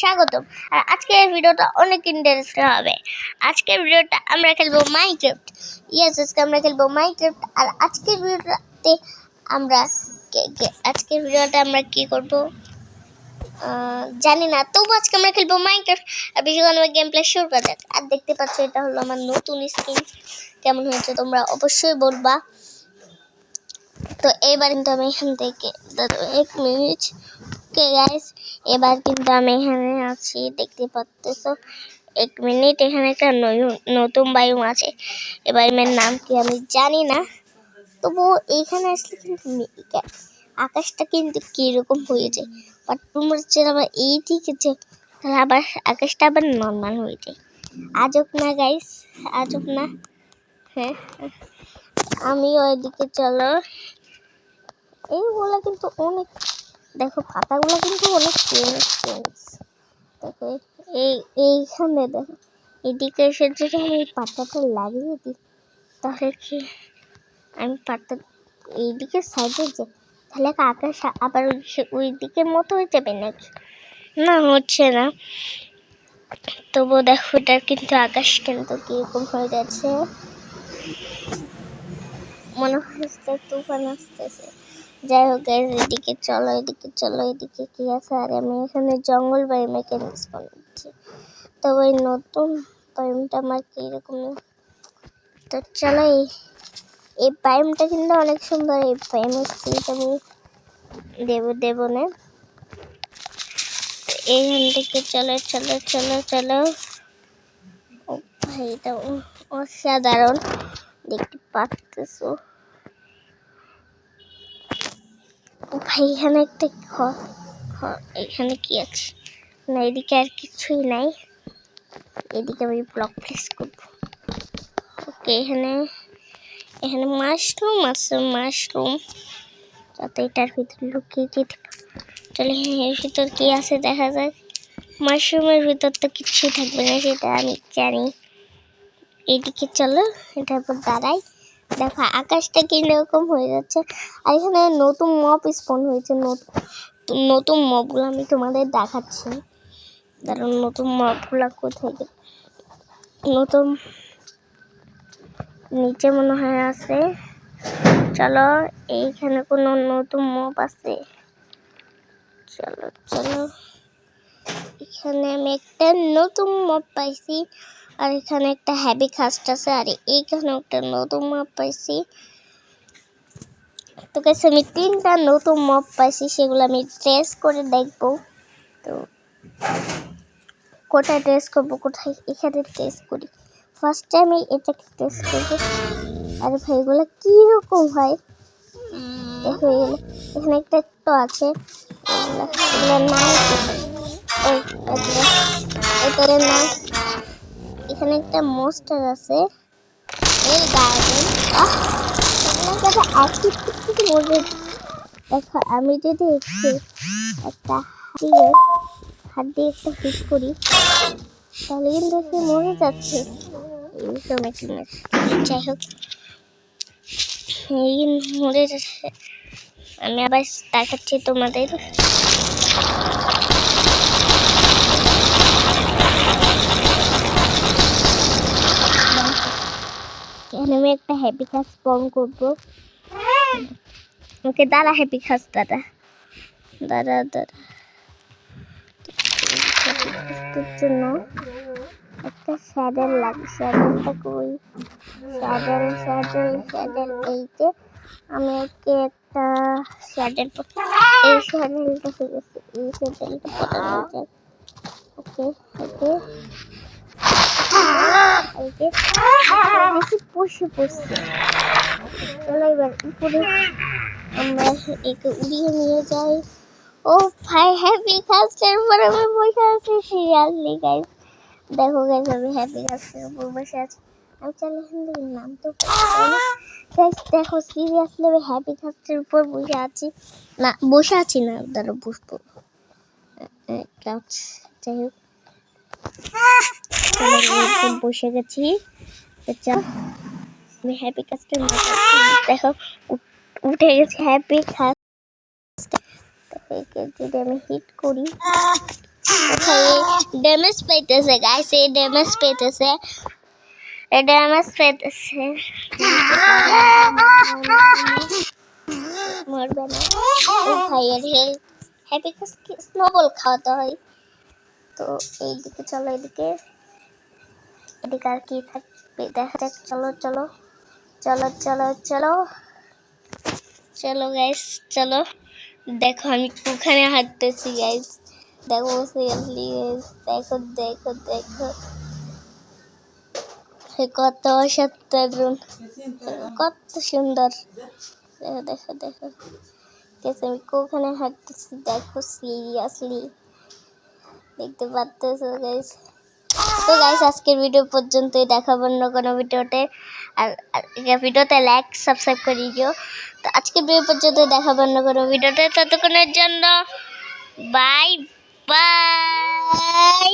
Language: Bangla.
স্বাগতম। আর আজকের ভিডিওটা অনেক ইন্টারেস্টিং হবে। আজকের ভিডিওটা আমরা খেলব মাইক্রাফট ইয়েস আজকে আমরা খেলব মাইক্রাফট আর আজকের ভিডিওটাতে আমরা আজকের ভিডিওটা আমরা কি করব? জানি না। তবু আজকে আমরা খেলব মাইক্রাফট আর বেশি কোনো গেম প্লে শুরু করা যাক। আর দেখতে পাচ্ছ এটা হলো আমার নতুন স্কিন কেমন হয়েছে তোমরা অবশ্যই বলবা। তো এবার কিন্তু আমি এখান থেকে দাঁড়াও, এক মিনিট ওকে গাইস এবার কিন্তু আমি এখানে আছি, দেখতে পাচ্ছ এক মিনিট এখানে একটা নতুন বায়ুম আছে। এবার এর নাম কি আমি জানি না। তবু এইখানে আসলে কিন্তু আকাশটা কিন্তু কীরকম হয়ে যায় বাট তোমার হচ্ছে আবার এই দিকে যে, তাহলে আবার আকাশটা আবার নর্মাল হয়ে যায়। আজব না গাইস আজব না? হ্যাঁ আমি ওইদিকে চলো। এইগুলো কিন্তু অনেক দেখো পাতাগুলো কিন্তু অনেক চেঞ্জ চেঞ্জ দেখো, এই, এইখানে দেখো এদিকে এসে যদি আমি এই পাতাটা লাগিয়ে দিই, তাহলে কি আমি পাতা, এইদিকে সাইডে যে, তাহলে আকাশ আবার ওই দিকের মতো হয়ে যাবে নাকি? না, হচ্ছে না। তবুও দেখো, এটা কিন্তু আকাশ কিন্তু কীরকম হয়ে যাচ্ছে মনে হচ্ছে তুফান আসতেছে। যাই হোক এদিকে চলো এদিকে চলো, এদিকে কি আছে? আর, আমি এখানে জঙ্গল বাড়ি মেকানিক্স বানাচ্ছি। তো ওই নতুন বায়ুমটা আমার কীরকম তো চলো, এই এই বায়ুমটা কিন্তু অনেক সুন্দর, এই বায়ুমের স্কিলটা আমি দেব দেব না। এইখান থেকে চলো চলো চলো চলো। ও ভাই, এটা অসাধারণ, দেখতে পাচ্তেছো ও ভাই, এখানে একটা ঘর এখানে কি আছে? না, এদিকে আর কিছুই নাই। এদিকে আমি ব্লক প্লেস করব। ওকে এখানে এখানে মাশরুম আছে মাশরুম যাতে এটার ভিতরে লুকিয়ে যেতে তাহলে এর ভিতর কি আছে দেখা যাক। মাশরুমের ভিতর তো কিছুই থাকবে না, সেটা আমি জানি। এইদিকে চলো এটার উপর দাঁড়াই। দেখো, আকাশটা কীরকম হয়ে যাচ্ছে? আর এখানে নতুন মপ স্পন হয়েছে, নতুন মপগুলো আমি তোমাদের দেখাচ্ছি। কারণ নতুন মপগুলো কোথায় নতুন, নিচে মনে হয় আছে। চলো, এইখানে কোনো নতুন মপ আছে। চলো চলো। এখানে আমি একটা নতুন মপ পাইছি। আর এখানে একটা হ্যাবি খাস্ট আছে, আর এইখানে একটা নতুন মাপ পাইছি। তো কাছে আমি তিনটা নতুন মপ পাইছি, সেগুলো আমি ট্রেস করে দেখব। তো কোথায় ট্রেস করব, কোথায় এখানে ট্রেস করি? ফার্স্ট আমি এটাকে ট্রেস করব। আর ভাই, এগুলো কীরকম হয়? দেখো, এগুলো, এখানে একটা তো আছে। এগুলো নাম এটার নাম এখানে একটা মোস্টার আছে। এই গার্ডেন দেখো, আমি যদি একটু একটা হাতিয়ে হাত একটা হিট করি, তাহলে কিন্তু সে মরে যাচ্ছে। যাই হোক, এই মরে যাচ্ছে। আমি আবার দেখাচ্ছি তোমাদের। একটা হ্যাপি খাস স্পন করব। ওকে, দাঁড়া হ্যাপি খাস দাদা দাদা দাদা জন্য একটা স্যাডেল আমি ওকে একটা স্যাডেল এই এই ওকে ওকে বসে আছি দেখো আমি হ্যাপি কাস্টের উপর বসে আছি দেখো সিরিয়াসলি আমি হ্যাপি কাস্টের উপর বসে আছি না বসে আছি না দাঁড়া বসবো যাই হোক বসে গেছি তো চল আমি হ্যাপি কাস্টের দেখো উঠ- উঠে গেছে হ্যাপি কাস্ট একে যদি আমি হিট করি ড্যামেজ পাইতেছে গাইস এই ড্যামেজ পাইতেছে এই ড্যামেজ পাইতেছে মরবে না ও ভাই এর হেলথ হ্যাপি স্নোবল খাওয়াতে হয় তো এইদিকে চলো এদিকে এদিকে আর কি থাকবে? দেখা যাক, চলো চলো। চলো চলো চলো। চলো গাইস চলো। দেখো, আমি ওখানে হাঁটতেছি গাইস দেখো সিরিয়াসলি দেখো দেখো দেখো। কত অসাধারণ। কত সুন্দর। দেখো দেখো দেখো। গেছে আমি কোখানে হাঁটতেছি, দেখো সিরিয়াসলি দেখতে পাচ্ছ গাইস তো গাইস আজকের ভিডিও পর্যন্তই। দেখাবো অন্য কোনো ভিডিওতে আর ভিডিওতে লাইক সাবস্ক্রাইব করে দিও। তো আজকের ভিডিও পর্যন্ত দেখাবো অন্য কোনো ভিডিওতে ততক্ষণের জন্য বাই বাই